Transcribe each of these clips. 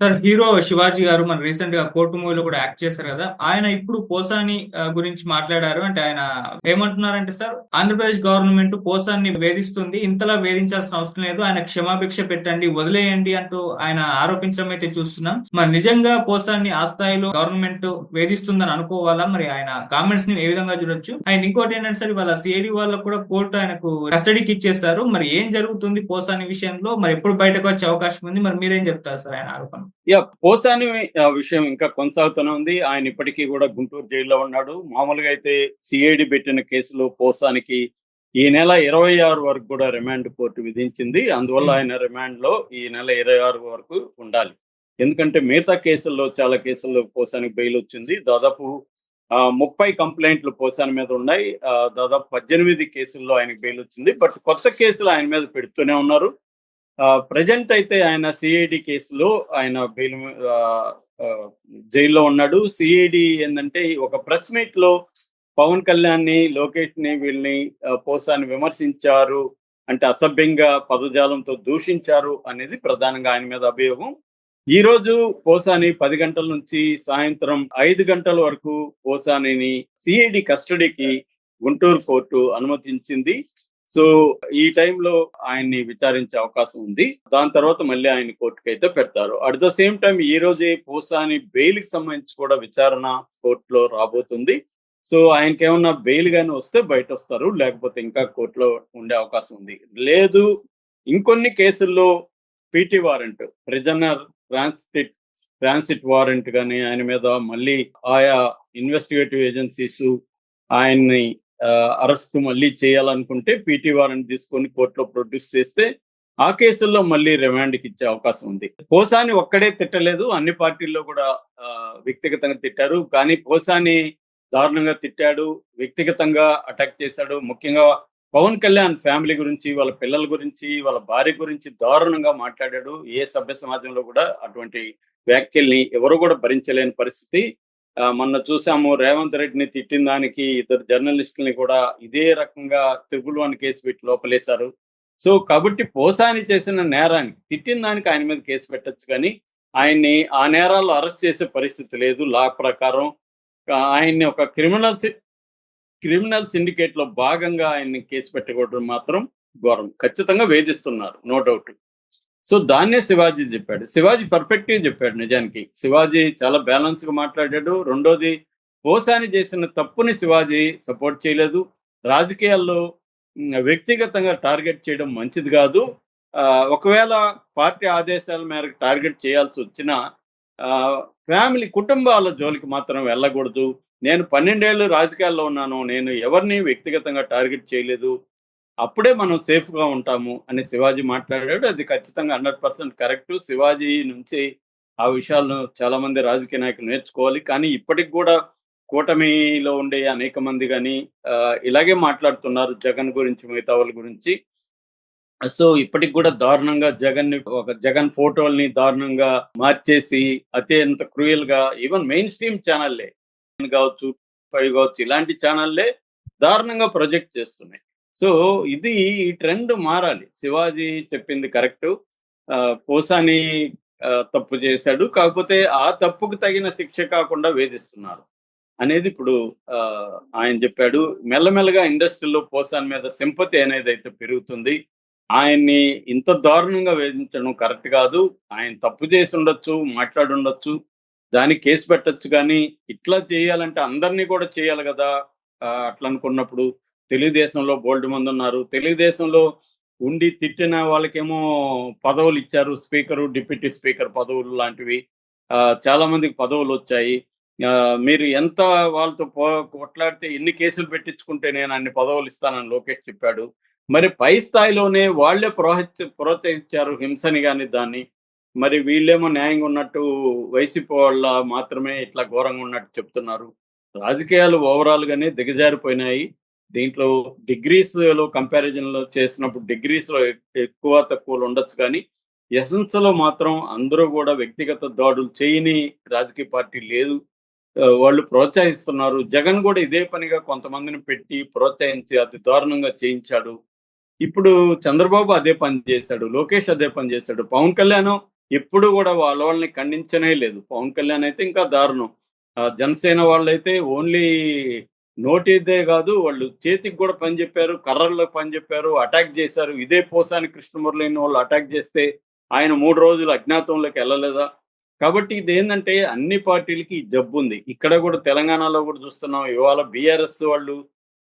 Sir hero Shivaji గారు మన రీసెంట్గా కోర్టు మూవీలో కూడా యాక్ట్ చేశారు కదా. ఆయన ఇప్పుడు పోసాని గురించి మాట్లాడారు. అంటే ఆయన ఏమంటున్నారంటే సార్ ఆంధ్రప్రదేశ్ గవర్నమెంట్ పోసాన్ని వేధిస్తుంది. ఇంతలా వేధించాల్సిన అవసరం లేదు. ఆయన క్షమాభిక్ష పెట్టండి వదిలేయండి అంటూ ఆయన ఆరోపించడం అయితే చూస్తున్నాం. మరి నిజంగా పోసాన్ని ఆ స్థాయిలో గవర్నమెంట్ వేధిస్తుందని అనుకోవాలా? మరి ఆయన కామెంట్స్ని ఏ విధంగా చూడొచ్చు? అండ్ ఇంకోటి ఏంటంటే సార్ ఇవాళ సిఐడి వాళ్ళకు కూడా కోర్టు ఆయనకు కస్టడీకి ఇచ్చేస్తారు మరి ఏం జరుగుతుంది పోసాని విషయంలో? మరి ఎప్పుడు బయటకు వచ్చే అవకాశం ఉంది? మరి మీరేం చెప్తారు సార్ ఆయన ఆరోపణ యా పోసాని విషయం ఇంకా కొనసాగుతూనే ఉంది. ఆయన ఇప్పటికీ కూడా గుంటూరు జైల్లో ఉన్నాడు. మామూలుగా అయితే సిఐడి పెట్టిన కేసులో పోసానికి ఈ నెల ఇరవై ఆరు వరకు కూడా రిమాండ్ కోర్టు విధించింది. అందువల్ల ఆయన రిమాండ్లో ఈ నెల ఇరవై ఆరు వరకు ఉండాలి. ఎందుకంటే మిగతా కేసుల్లో చాలా కేసుల్లో పోసానికి బెయిల్ వచ్చింది. దాదాపు ముప్పై కంప్లైంట్లు పోసాని మీద ఉన్నాయి. ఆ, దాదాపు పద్దెనిమిది కేసుల్లో ఆయనకి బెయిల్ వచ్చింది. బట్ కొత్త కేసులు ఆయన మీద పెడుతూనే ఉన్నారు. ప్రజెంట్ అయితే ఆయన సిఐడి కేసులో ఆయన బెయిల్ ఆ, జైల్లో ఉన్నాడు. సిఐడి ఏంటంటే ఒక ప్రెస్ మీట్లో పవన్ కళ్యాణ్ని లోకేష్ని వీళ్ళని పోసాని విమర్శించారు. అంటే అసభ్యంగా పదజాలంతో దూషించారు అనేది ప్రధానంగా ఆయన మీద అభియోగం. ఈ రోజు పోసాని పది గంటల నుంచి సాయంత్రం ఐదు గంటల వరకు పోసానిని సిఐడి కస్టడీకి గుంటూరు కోర్టు అనుమతించింది. సో ఈ టైంలో ఆయన్ని విచారించే అవకాశం ఉంది. దాని తర్వాత మళ్ళీ ఆయన కోర్టుకి అయితే పెడతారు. అట్ ద సేమ్ టైం ఈ రోజే పోసాని బెయిల్కి సంబంధించి కూడా విచారణ కోర్టులో రాబోతుంది. సో ఆయనకి ఏమన్నా బెయిల్ గాని వస్తే బయట వస్తారు లేకపోతే ఇంకా కోర్టులో ఉండే అవకాశం ఉంది. లేదు ఇంకొన్ని కేసుల్లో PT warrant prisoner transit transit warrant కానీ ఆయన మీద మళ్ళీ ఆయా ఇన్వెస్టిగేటివ్ ఏజెన్సీస్ ఆయన్ని అరెస్ట్ మళ్ళీ చేయాలనుకుంటే పీటీ వారెంట్ తీసుకొని కోర్టులో ప్రొడ్యూస్ చేస్తే ఆ కేసుల్లో మళ్ళీ రిమాండ్కి ఇచ్చే అవకాశం ఉంది. పోసాని ఒక్కడే తిట్టలేదు. అన్ని పార్టీల్లో కూడా వ్యక్తిగతంగా తిట్టారు. కానీ పోసాని దారుణంగా తిట్టాడు. వ్యక్తిగతంగా అటాక్ చేశాడు. ముఖ్యంగా పవన్ కళ్యాణ్ ఫ్యామిలీ గురించి వాళ్ళ పిల్లల గురించి వాళ్ళ భార్య గురించి దారుణంగా మాట్లాడాడు. ఏ సభ్య సమాజంలో కూడా అటువంటి వ్యాఖ్యల్ని ఎవరు కూడా భరించలేని పరిస్థితి. మొన్న చూసాము రేవంత్ రెడ్డిని తిట్టిన దానికి ఇద్దరు జర్నలిస్టుల్ని కూడా ఇదే రకంగా త్రిపుల్ వన్ కేసు పెట్టి లోపలేశారు. సో కాబట్టి పోసాని చేసిన నేరాన్ని తిట్టిన దానికి ఆయన మీద కేసు పెట్టొచ్చు కానీ ఆయన్ని ఆ నేరాల్లో అరెస్ట్ చేసే పరిస్థితి లేదు లా ప్రకారం. ఆయన్ని ఒక క్రిమినల్ క్రిమినల్ సిండికేట్లో భాగంగా ఆయన్ని కేసు పెట్టకూడదు మాత్రం ఘోరం. ఖచ్చితంగా వేధిస్తున్నారు నో డౌట్. సో దాన్నే శివాజీ చెప్పాడు. శివాజీ పర్ఫెక్ట్గా చెప్పాడు నిజానికి. శివాజీ చాలా బ్యాలెన్స్గా మాట్లాడాడు. రెండోది పోసాని చేసిన తప్పుని శివాజీ సపోర్ట్ చేయలేదు. రాజకీయాల్లో వ్యక్తిగతంగా టార్గెట్ చేయడం మంచిది కాదు. ఒకవేళ పార్టీ ఆదేశాల మేరకు టార్గెట్ చేయాల్సి వచ్చినా ఫ్యామిలీ కుటుంబాల జోలికి మాత్రం వెళ్ళకూడదు. నేను పన్నెండేళ్ళు రాజకీయాల్లో ఉన్నాను. నేను ఎవరిని వ్యక్తిగతంగా టార్గెట్ చేయలేదు. అప్పుడే మనం సేఫ్గా ఉంటాము అని శివాజీ మాట్లాడాడు. అది ఖచ్చితంగా హండ్రెడ్ పర్సెంట్ కరెక్ట్. శివాజీ నుంచి ఆ విషయాలను చాలా మంది రాజకీయ నాయకులు నేర్చుకోవాలి. కానీ ఇప్పటికి కూడా కూటమిలో ఉండే అనేక మంది కానీ ఇలాగే మాట్లాడుతున్నారు జగన్ గురించి మిగతా వాళ్ళ గురించి. సో ఇప్పటికి కూడా దారుణంగా జగన్ని ఒక జగన్ ఫోటోల్ని దారుణంగా మార్చేసి అత్యంత క్రూయల్గా ఈవెన్ మెయిన్ స్ట్రీమ్ ఛానల్లే కావచ్చు ఫైవ్ కావచ్చు ఇలాంటి ఛానల్లే దారుణంగా ప్రొజెక్ట్ చేస్తున్నాయి. సో ఇది ఈ ట్రెండ్ మారాలి. శివాజీ చెప్పింది కరెక్ట్. పోసాని తప్పు చేశాడు. కాకపోతే ఆ తప్పుకు తగిన శిక్ష కాకుండా వేధిస్తున్నారు అనేది ఇప్పుడు ఆ, ఆయన చెప్పాడు. మెల్లమెల్లగా ఇండస్ట్రీలో పోసాన్ మీద సింపతి అనేది అయితే పెరుగుతుంది. ఆయన్ని ఇంత దారుణంగా వేధించడం కరెక్ట్ కాదు. ఆయన తప్పు చేసి ఉండొచ్చు మాట్లాడుండొచ్చు దానికి కేసు పెట్టొచ్చు కానీ ఇట్లా చేయాలంటే అందరినీ కూడా చేయాలి కదా. అట్లా అనుకున్నప్పుడు తెలుగుదేశంలో బోల్డ్ మంది ఉన్నారు. తెలుగుదేశంలో ఉండి తిట్టిన వాళ్ళకేమో పదవులు ఇచ్చారు. స్పీకరు డిప్యూటీ స్పీకర్ పదవులు లాంటివి. చాలా మందికి పదవులు వచ్చాయి. మీరు ఎంత వాళ్ళతో పో కొట్లాడితే ఎన్ని కేసులు పెట్టించుకుంటే నేను అన్ని పదవులు ఇస్తానని లోకేష్ చెప్పాడు. మరి పై స్థాయిలోనే వాళ్ళే ప్రోహి ప్రోత్సహించారు హింసని కానీ దాన్ని. మరి వీళ్ళేమో న్యాయంగా ఉన్నట్టు వైసీపీ వాళ్ళ మాత్రమే ఇట్లా ఘోరంగా ఉన్నట్టు చెప్తున్నారు. రాజకీయాలు ఓవరాల్ గానే దిగజారిపోయినాయి. దీంట్లో డిగ్రీస్లో లో చేసినప్పుడు డిగ్రీస్లో ఎక్కువ తక్కువలు ఉండొచ్చు కానీ ఎసెన్స్లో మాత్రం అందరూ కూడా వ్యక్తిగత దాడులు చేయని రాజకీయ పార్టీ లేదు. వాళ్ళు ప్రోత్సహిస్తున్నారు. జగన్ కూడా ఇదే పనిగా కొంతమందిని పెట్టి ప్రోత్సహించి అతి దారుణంగా చేయించాడు. ఇప్పుడు చంద్రబాబు అదే పని చేశాడు లోకేష్ అదే పని చేశాడు. పవన్ కళ్యాణ్ ఎప్పుడు కూడా వాళ్ళ వాళ్ళని ఖండించనే లేదు. పవన్ కళ్యాణ్ అయితే ఇంకా దారుణం. జనసేన వాళ్ళైతే ఓన్లీ నోటిదే కాదు వాళ్ళు చేతికి కూడా పని చెప్పారు కర్రల్లో పని చెప్పారు అటాక్ చేశారు. ఇదే పోసాని కృష్ణమురళిని వాళ్ళు అటాక్ చేస్తే ఆయన మూడు రోజులు అజ్ఞాతంలోకి వెళ్ళలేదా? కాబట్టి ఇది ఏంటంటే అన్ని పార్టీలకి జబ్బు ఉంది. ఇక్కడ కూడా తెలంగాణలో కూడా చూస్తున్నాం. ఇవాళ బీఆర్ఎస్ వాళ్ళు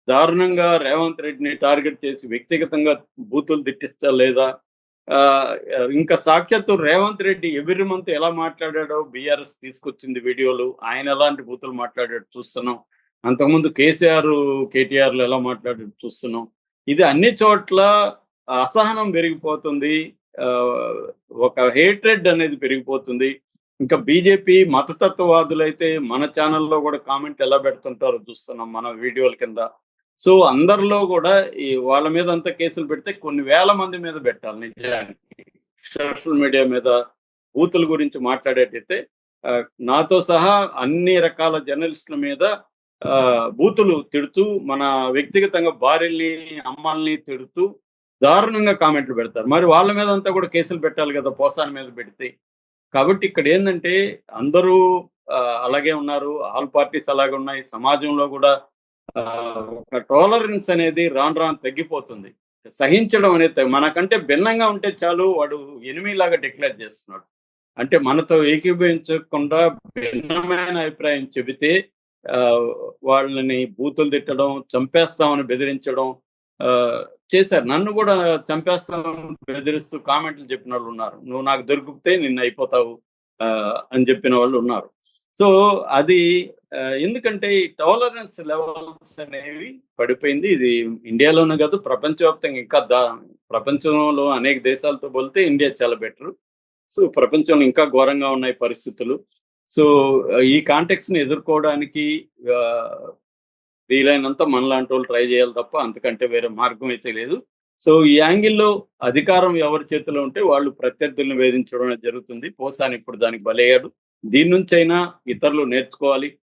దారుణంగా రేవంత్ రెడ్డిని టార్గెట్ చేసి వ్యక్తిగతంగా బూతులు తిట్టిస్తా లేదా ఆ, ఇంకా సాక్షాత్తు రేవంత్ రెడ్డి ఎవ్రీ మంత్ ఎలా మాట్లాడాడో బీఆర్ఎస్ తీసుకొచ్చింది వీడియోలు. ఆయన ఎలాంటి బూతులు మాట్లాడాడు చూస్తున్నాం. అంతకుముందు కేసీఆర్ కేటీఆర్లు ఎలా మాట్లాడి చూస్తున్నాం. ఇది అన్ని చోట్ల అసహనం పెరిగిపోతుంది. ఆ, ఒక హేట్రెడ్ అనేది పెరిగిపోతుంది. ఇంకా బీజేపీ మతతత్వవాదులైతే మన ఛానల్లో కూడా కామెంట్ ఎలా పెడుతుంటారో చూస్తున్నాం మన వీడియోల కింద. సో అందరిలో కూడా ఈ వాళ్ళ మీద అంత కేసులు పెడితే కొన్ని వేల మంది మీద పెట్టాలి నిజానికి. సోషల్ మీడియా మీద బూతుల గురించి మాట్లాడేటైతే నాతో సహా అన్ని రకాల జర్నలిస్టుల మీద బూతులు తిడుతూ మన వ్యక్తిగతంగా భార్యల్ని అమ్మల్ని తిడుతూ దారుణంగా కామెంట్లు పెడతారు. మరి వాళ్ళ మీద అంతా కూడా కేసులు పెట్టాలి కదా పోసాని మీద పెడితే. కాబట్టి ఇక్కడ ఏంటంటే అందరూ అలాగే ఉన్నారు. ఆల్ పార్టీస్ అలాగే ఉన్నాయి. సమాజంలో కూడా ఒక టాలరెన్స్ అనేది రాను రాను తగ్గిపోతుంది. సహించడం అనేది మనకంటే భిన్నంగా ఉంటే చాలు వాడు ఎనిమిలాగా డిక్లేర్ చేస్తున్నాడు. అంటే మనతో ఏకీభవించకుండా భిన్నమైన అభిప్రాయం చెబితే వాళ్ళని బూతులు తిట్టడం చంపేస్తామని బెదిరించడం ఆ, చేశారు. నన్ను కూడా చంపేస్తామని బెదిరిస్తూ కామెంట్లు చెప్పిన వాళ్ళు ఉన్నారు. నువ్వు నాకు దొరికితే నిన్ను అయిపోతావు ఆ, అని చెప్పిన వాళ్ళు ఉన్నారు. సో అది ఎందుకంటే ఈ టాలరెన్స్ లెవెల్స్ అనేవి పడిపోయింది. ఇది ఇండియాలోనే కాదు ప్రపంచవ్యాప్తంగా ఇంకా దా ప్రపంచంలో అనేక దేశాలతో పోలితే ఇండియా చాలా బెటర్. సో ప్రపంచంలో ఇంకా ఘోరంగా ఉన్నాయి పరిస్థితులు. సో ఈ కాంటెక్స్ని ఎదుర్కోవడానికి వీలైనంత మనలాంటి వాళ్ళు ట్రై చేయాలి తప్ప అంతకంటే వేరే మార్గం అయితే లేదు. సో ఈ యాంగిల్లో అధికారం ఎవరి చేతిలో ఉంటే వాళ్ళు ప్రత్యర్థులను వేధించడం జరుగుతుంది. పోసాని ఇప్పుడు దానికి బలయ్యాడు. దీని నుంచైనా ఇతరులు నేర్చుకోవాలి.